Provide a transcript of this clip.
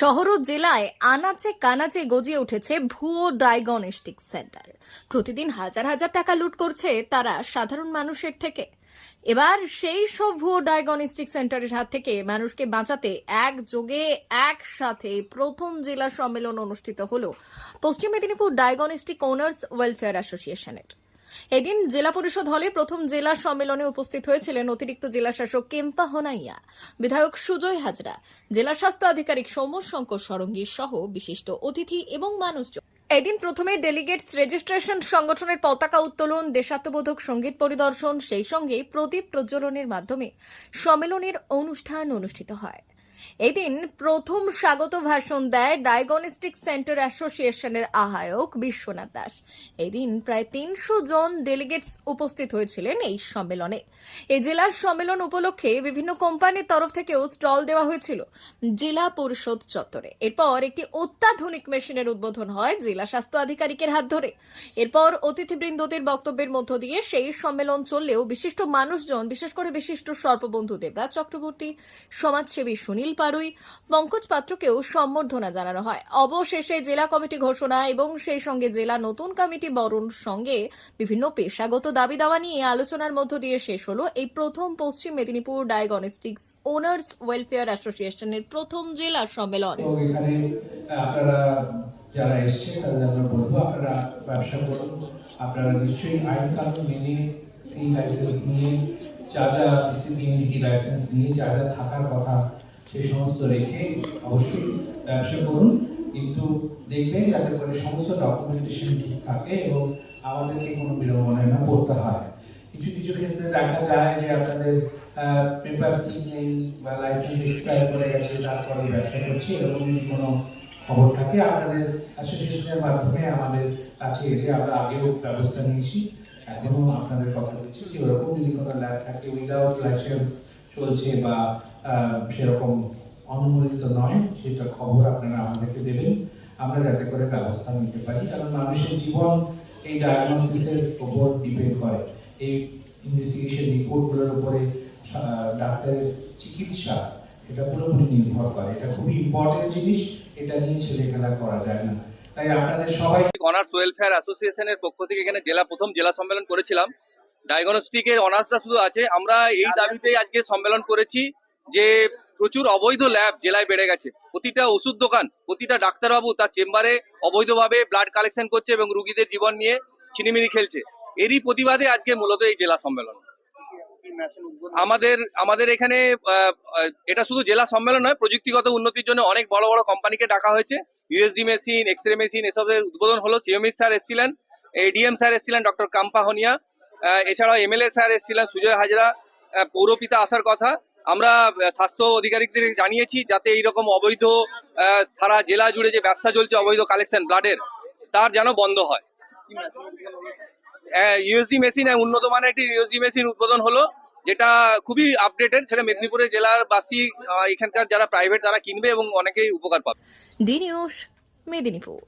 শহর ও জেলায় আনাচে কানাচে গজিয়ে উঠেছে ভুয়ো ডায়াগনস্টিক সেন্টার। প্রতিদিন হাজার হাজার টাকা লুট করছে তারা সাধারণ মানুষের থেকে। এবার সেই সব ভুয়ো ডায়াগনস্টিক সেন্টারের হাত থেকে মানুষকে বাঁচাতে একযোগে একসাথে প্রথম জেলা সম্মেলন অনুষ্ঠিত হল পশ্চিম মেদিনীপুর ডায়াগনস্টিক ওনার্স ওয়েলফেয়ার অ্যাসোসিয়েশনের। এদিন জেলা পরিষদ হলে প্রথম জেলা সম্মেলনে উপস্থিত হয়েছিলেন অতিরিক্ত জেলা শাসক কেম্পা হোনাইয়া, বিধায়ক সুজয় হাজরা, জেলা স্বাস্থ্য আধিকারিক সৌম্য শঙ্কর সরঙ্গী সহ বিশিষ্ট অতিথি এবং মানুষজন। এদিন প্রথমে ডেলিগেটস রেজিস্ট্রেশন সংগঠনের পতাকা উত্তোলন, দেশাত্মবোধক সংগীত পরিদর্শন, সেই সঙ্গে প্রদীপ প্রজ্বলনের মাধ্যমে সম্মেলনের অনুষ্ঠান অনুষ্ঠিত হয়। এদিন প্রথম স্বাগত ভাষণ দেয় ডায়াগনস্টিক সেন্টার অ্যাসোসিয়েশনের আহ্বায়ক বিশ্বনাথ দাস। এদিন প্রায় তিনশো জন ডেলিগেটস উপস্থিত হয়েছিলেন এই সম্মেলনে। এই জেলার সম্মেলন উপলক্ষে বিভিন্ন কোম্পানির তরফ থেকেও স্টল দেওয়া হয়েছিল জেলা পরিষদ চত্বরে। এরপর একটি অত্যাধুনিক মেশিনের উদ্বোধন হয় জেলা স্বাস্থ্য আধিকারিকের হাত ধরে। এরপর অতিথিবৃন্দদের বক্তব্যের মধ্য দিয়ে সেই সম্মেলন চললেও বিশিষ্ট মানুষজন, বিশেষ করে বিশিষ্ট সর্পবন্ধু দেবরাজ চক্রবর্তী, সমাজসেবী সুনীল পারুই, পঙ্কজ পাত্রকেও সম্বর্ধনা জানানো হয়। অবশেষে জেলা কমিটি ঘোষণা এবং সেই সঙ্গে জেলা নতুন কমিটি বরণ সঙ্গে বিভিন্ন পেশাগত দাবি দাওয়া নিয়ে আলোচনার মধ্য দিয়ে শেষ হলো এই প্রথম পশ্চিম মেদিনীপুর ডায়াগনস্টিক্স ওনার্স ওয়েলফেয়ার অ্যাসোসিয়েশনের প্রথম জেলা সম্মেলন। যারা এসছে তাদের আমরা বলব, আপনারা ব্যবসা করুন। আপনারা নিশ্চয়ই আইন কানুন মেনে সি লাইসেন্স নিয়ে, যা যা লাইসেন্স নিয়ে, যা যা থাকার কথা সেই সমস্ত রেখে অবশ্যই ব্যবসা করুন। কিন্তু দেখবেন যাতে করে সমস্ত ডকুমেন্টেশন ঠিক থাকে এবং আমাদেরকে কোনো বিড়ম্বনায় না পড়তে হয়। কিছু কিছু ক্ষেত্রে দেখা যায় যে আপনাদের পেপার ঠিক নেই বা লাইসেন্স এক্সপায়ার করে গেছে, তারপরে ব্যবসা করছে, এরকম যদি কোনো খবর থাকে আপনাদের অ্যাসোসিয়েশনের মাধ্যমে আমাদের কাছে এলে আমরা আগেও ব্যবস্থা নিয়েছি। এখনও আপনাদের কথা দিচ্ছি যে ওরকম যদি কোনো ল্যাব থাকে উইদাউট লাইসেন্স চলছে বা সেরকম অনুমোদিত নয় সেটা খবর আপনারা আমাদেরকে দেবেন। আমরা যাতে করে ব্যবস্থা নিতে পারি কারণ মানুষের জীবন এই ডায়াগনোসিসের উপর ডিপেন্ড করে। এই ইনভেস্টিগেশন রিপোর্টগুলোর উপরে ডাক্তারের চিকিৎসা এটা পুরোপুরি নির্ভর করে। এটা খুবই ইম্পর্টেন্ট জিনিস এটা নিয়ে ছেলে খেলা করা যায় না। তাই আপনাদের সবাই অনার্স ওয়েলফেয়ার অ্যাসোসিয়েশনের পক্ষ থেকে এখানে জেলা প্রথম জেলা সম্মেলন করেছিলাম। ডায়াগনস্টিকের অনার্সটা শুধু আছে। আমরা এই দাবিতেই আজকে সম্মেলন করেছি। যে প্রচুর অবৈধ ল্যাব জেলায় বেড়ে গেছে। প্রতিটা ওষুধ দোকান প্রতিটা ডাক্তারবাবু তার চেম্বারে অবৈধভাবে ব্লাড কালেকশন করছে এবং রুগীদের জীবন নিয়ে ছিনিমিনি খেলছে। এরই প্রতিবাদে আজকে মূলত এই জেলা সম্মেলন। আমাদের আমাদের এখানে এটা শুধু জেলা সম্মেলন নয় প্রযুক্তিগত উন্নতির জন্য অনেক বড় বড় কোম্পানিকে ডাকা হয়েছে। USG machine X ray machine এসবের উদ্বোধন হলো। সিএমএস স্যার এসেছিলেন এডিএম স্যার এসেছিলেন ডক্টর কাম্পা হনিয়া। আহ, এছাড়াও এমএলএ স্যার এসেছিলেন সুজয় হাজরা পৌরপিতা আসার কথা। আমরা স্বাস্থ্য আধিকারিকদের জানিয়েছি যাতে এইরকম অবৈধ সারা জেলা জুড়ে যে ব্যবসা চলছে, অবৈধ কালেকশন ব্লাডের তার যেন বন্ধ হয়। ইউএসজি মেশিন উন্নত মানের একটি ইউএসজি মেশিন উদ্বোধন হলো, যেটা খুবই আপডেটেড সেটা মেদিনীপুরের জেলার বাসী এখানকার যারা প্রাইভেট তারা কিনবে এবং অনেকেই উপকার পাবে। নিউজ মেদিনীপুর